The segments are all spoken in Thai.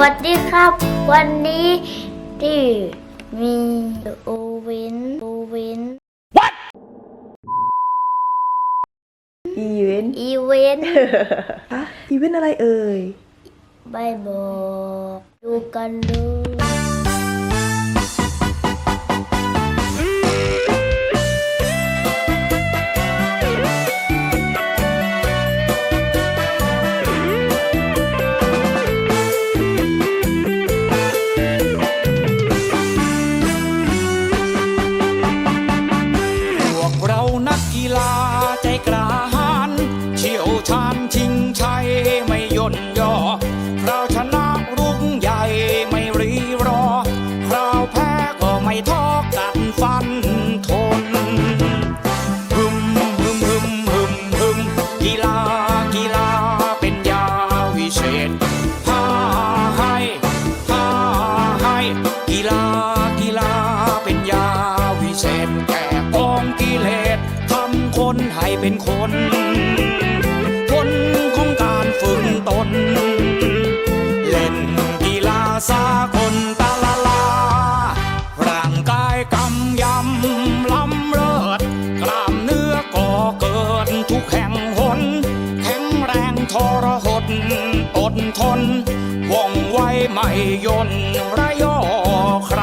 วัสดีครับ วันนี้ที่มีโอเวนโอเวนอีเวนต์อีเวนอะอีเวนต์อะไรเอ่ยไม่บอก ดูกันเเป็นคน ผลของการฝึกตน เล่นกีฬาสากลตาลาลา ร่างกายกำยำล้ำเลิศกล้ามเนื้อก่อเกิดทุกแห่งหน แข็งแรงทรหดอดทน ว่องไวไม่ย่นระยอใคร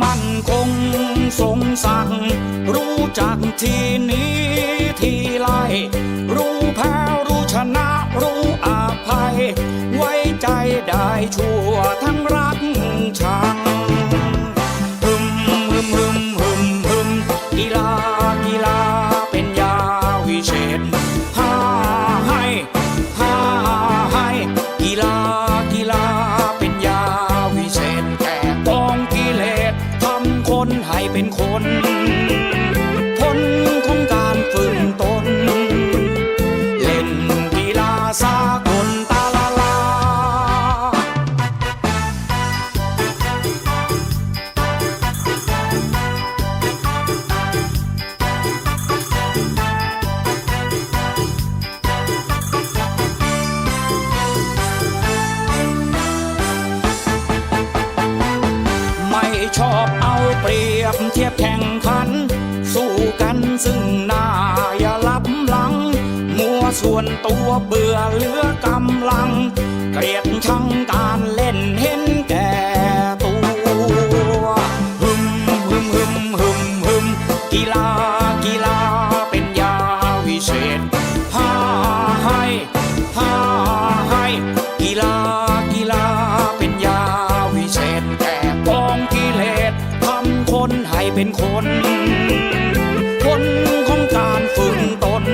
มั่นคงสงสักดิ์รู้จักทีนี้ทีไลรู้แพ้รู้ชนะรู้อาภัย ไว้ใจได้ชั่วทั้งรักชัง นให้เป็นคน ชอบเอาเปรียบเทียบแข่งขัน สู้กันซึ่งหน้าอย่าลับหลัง มัวส่วนตัวเบื่อเหลือกำลัง เป็นคนผลของการฝึกตน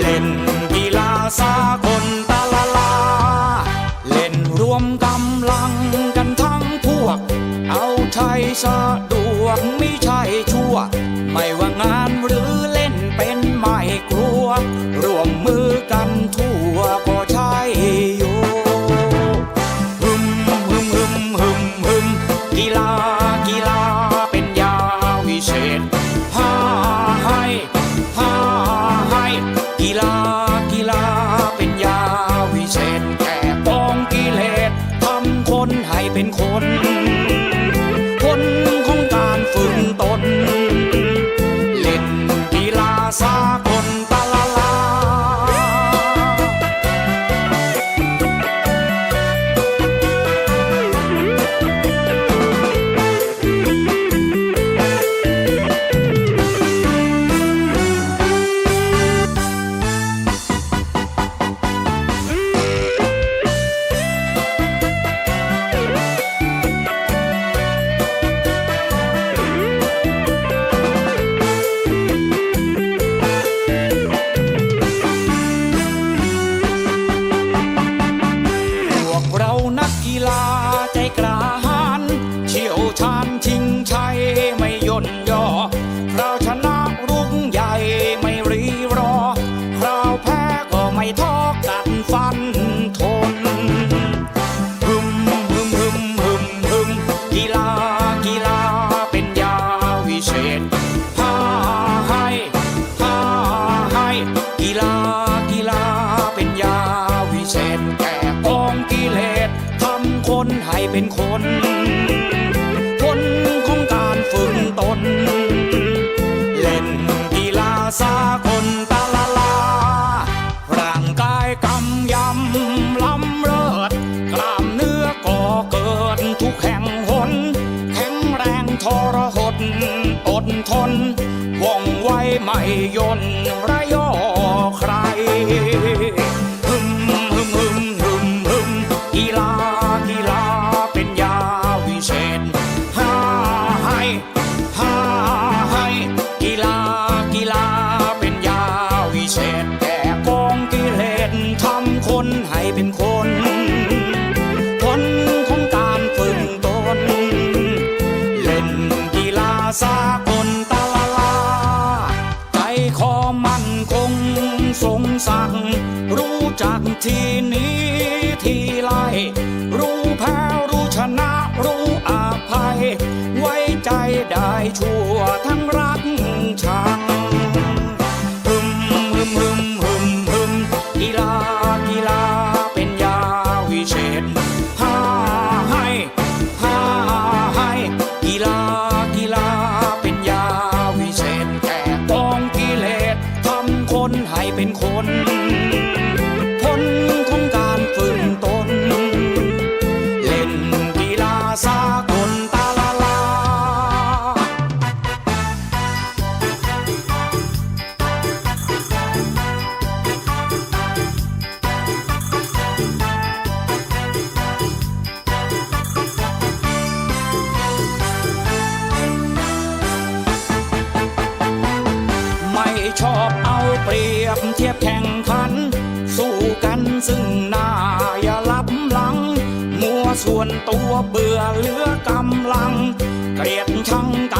เล่นกีฬาสากลตาลาลา เล่นรวมกำลังกันทั้งพวก เอาใช้สะดวกไม่ใช่ชั่ว ไม่ว่างานหรือเล่นเป็นไม่กลัว ร่วมมือกันทั่วก ทรหดอดทนว่องไวไม่ย่นระยอใคร หึมหึมหึม สากลตาลาลาใจคอมั่นคงสงสังรู้จักทีนี้ทีไรรู้แพ้รู้ชนะรู้อาภัย ไว้ใจได้ชั่วทั้งร เทียบแข่งขัน สู้กันซึ่งหน้าอย่าลับหลัง มัวส่วนตัวเบื่อเหลือกำลัง เกลียดชังกัน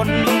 one look